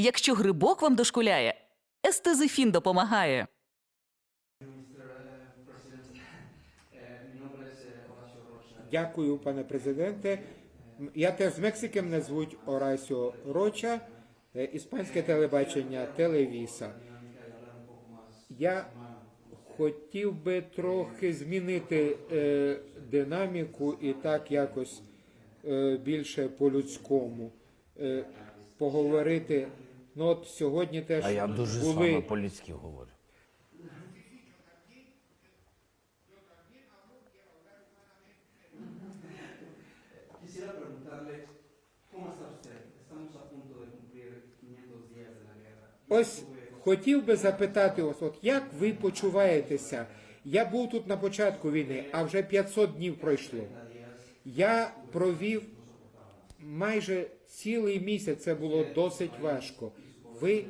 Якщо грибок вам дошкуляє, естезифін допомагає. Дякую, пане президенте. Я теж з Мексики, мене звуть Орасіо Роча, е, іспанське телебачення Телевіса. Я хотів би трохи змінити е, динаміку і так якось е, більше по-людському е, поговорити. Ну от сьогодні теж А я дуже з були вами по-людськи говорю. Quisiera preguntarle, ¿cómo está usted? Estamos a punto de cumplir 500 días de la guerra. Ось хотів би запитати вас, от як ви почуваєтеся? Я був тут на початку війни, а вже 500 днів пройшло. Я провів майже цілий місяць, це було досить важко. Ви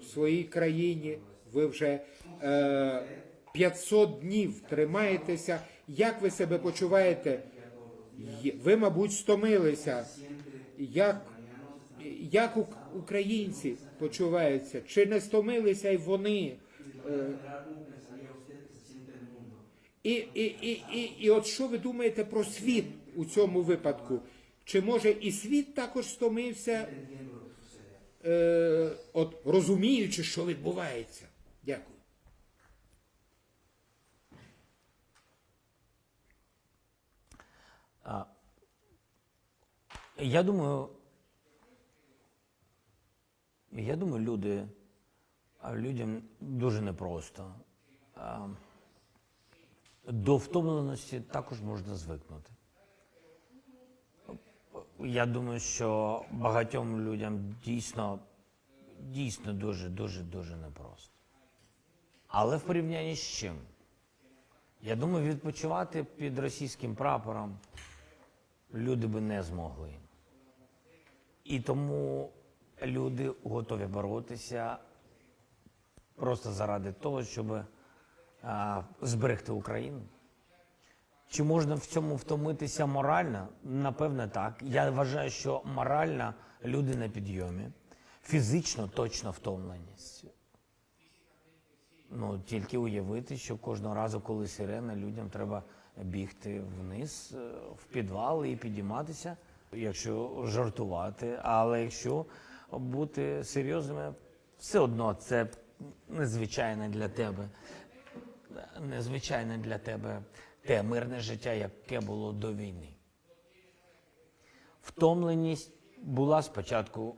в своїй країні, ви вже е, 500 днів тримаєтеся. Як ви себе почуваєте? Ви, мабуть, стомилися. Як як українці почуваються? Чи не стомилися й вони? Е, І, і, і, і, і от що ви думаєте про світ у цьому випадку? Чи може і світ також стомився, е, от розуміючи, що відбувається? Дякую. А, я думаю, я думаю, люди, а людям дуже непросто. А, до втомленості також можна звикнути. Я думаю, що багатьом людям дійсно, дійсно дуже, дуже, дуже непросто. Але в порівнянні з чим? Я думаю, відпочивати під російським прапором люди би не змогли. І тому люди готові боротися просто заради того, щоб а, зберегти Україну. Чи можна в цьому втомитися морально? Напевне, так. Я вважаю, що морально люди на підйомі, фізично точно втомленість. Ну, тільки уявити, що кожного разу, коли сирена, людям треба бігти вниз е, в підвал і підійматися, якщо жартувати. Але якщо бути серйозними, все одно це незвичайне для тебе, незвичайне для тебе те мирне життя, яке було до війни. Втомленість була спочатку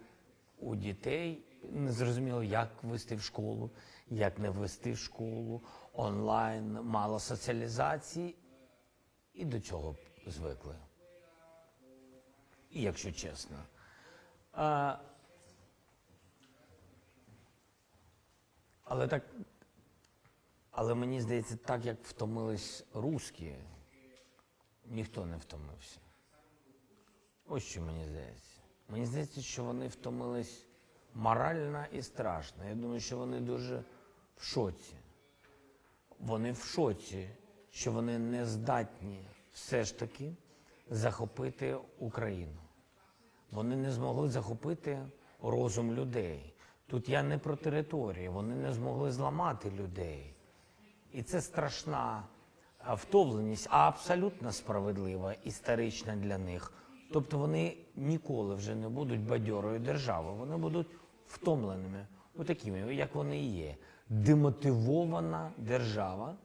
у дітей. Не зрозуміло, як вести в школу, як не вести в школу, онлайн, мало соціалізації. І до цього звикли. І якщо чесно. А, але так. Але мені здається, так як втомились русські, ніхто не втомився. Ось що мені здається. Мені здається, що вони втомились морально і страшно. Я думаю, що вони дуже в шоці. Вони в шоці, що вони не здатні все ж таки захопити Україну. Вони не змогли захопити розум людей. Тут я не про територію, вони не змогли зламати людей. І це страшна а, втомленість, а абсолютно справедлива, історична для них. Тобто вони ніколи вже не будуть бадьорою державою, вони будуть втомленими, отакими, як вони і є. Демотивована держава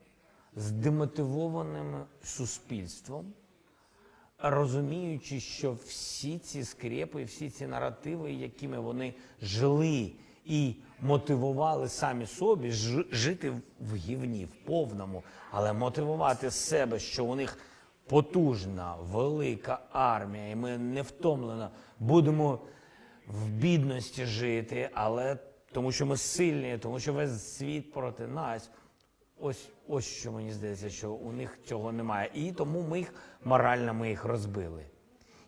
з демотивованим суспільством, розуміючи, що всі ці скрепи, всі ці наративи, якими вони жили і мотивували самі собі жити в гівні, в повному, але мотивувати себе, що у них потужна, велика армія, і ми невтомлено будемо в бідності жити, але тому що ми сильні, тому що весь світ проти нас. Ось ось що мені здається, що у них цього немає. І тому ми їх морально ми їх розбили.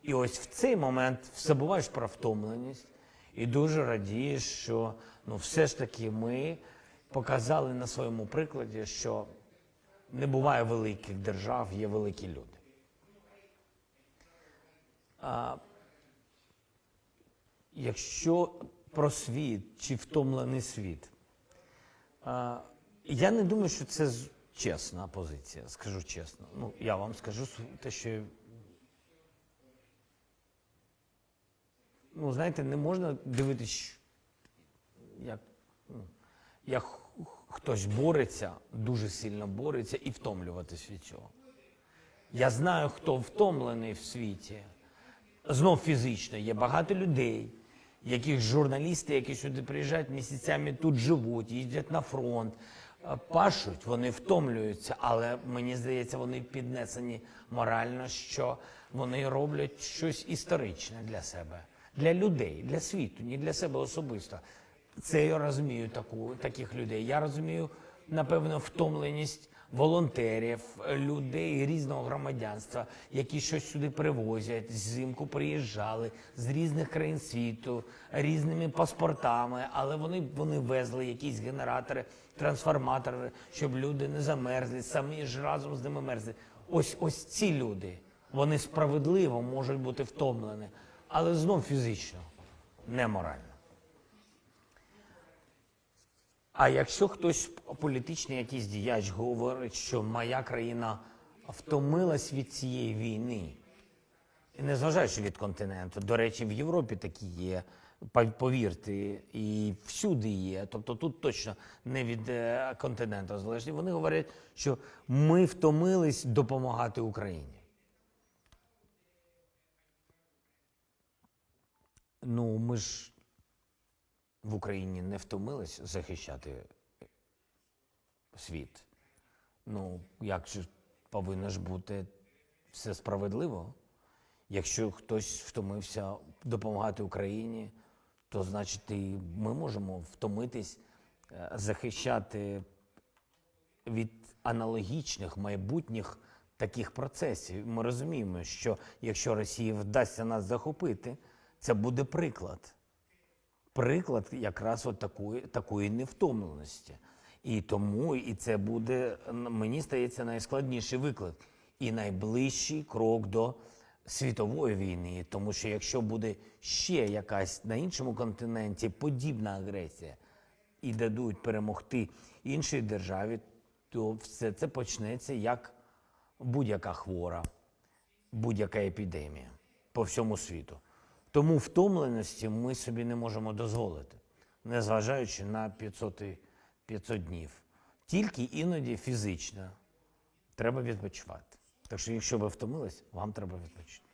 І ось в цей момент все забуваєш про втомленість і дуже радієш, що ну, все ж таки ми показали на своєму прикладі, що не буває великих держав, є великі люди. А, якщо про світ чи втомлений світ. А, я не думаю, що це чесна позиція, скажу чесно. Ну, я вам скажу те, що. Ну, знаєте, не можна дивитись, як, ну, як хтось бореться, дуже сильно бореться і втомлюватись від цього. Я знаю, хто втомлений в світі. Знов фізично. Є багато людей, яких журналісти, які сюди приїжджають місяцями тут живуть, їздять на фронт, е, пашуть, вони втомлюються, але мені здається, вони піднесені морально, що вони роблять щось історичне для себе, для людей, для світу, не для себе особисто. Це я розумію таку, таких людей. Я розумію, напевно, втомленість волонтерів, людей різного громадянства, які щось сюди привозять, зимку приїжджали з різних країн світу, різними паспортами, але вони, вони везли якісь генератори, трансформатори, щоб люди не замерзли, самі ж разом з ними мерзли. Ось ось ці люди, вони справедливо можуть бути втомлені, але знов фізично, не морально. А якщо хтось політичний якийсь діяч говорить, що моя країна втомилась від цієї війни, і незважаючи від континенту, до речі, в Європі такі є, повірте, і всюди є. Тобто тут точно не від е, континенту залежить. Вони говорять, що ми втомились допомагати Україні. Ну, ми ж в Україні не втомились захищати світ. Ну, як же повинно ж бути все справедливо? Якщо хтось втомився допомагати Україні, то значить і ми можемо втомитись е, захищати від аналогічних майбутніх таких процесів. Ми розуміємо, що якщо Росії вдасться нас захопити, це буде приклад приклад якраз от такої, такої невтомленості. І тому і це буде, мені здається, найскладніший виклик і найближчий крок до світової війни. Тому що якщо буде ще якась на іншому континенті подібна агресія і дадуть перемогти іншій державі, то все це почнеться як будь-яка хвора будь-яка епідемія по всьому світу. Тому втомленості ми собі не можемо дозволити, незважаючи на 500, 500 днів. Тільки іноді фізично треба відпочивати. Так що, якщо ви втомились, вам треба відпочити.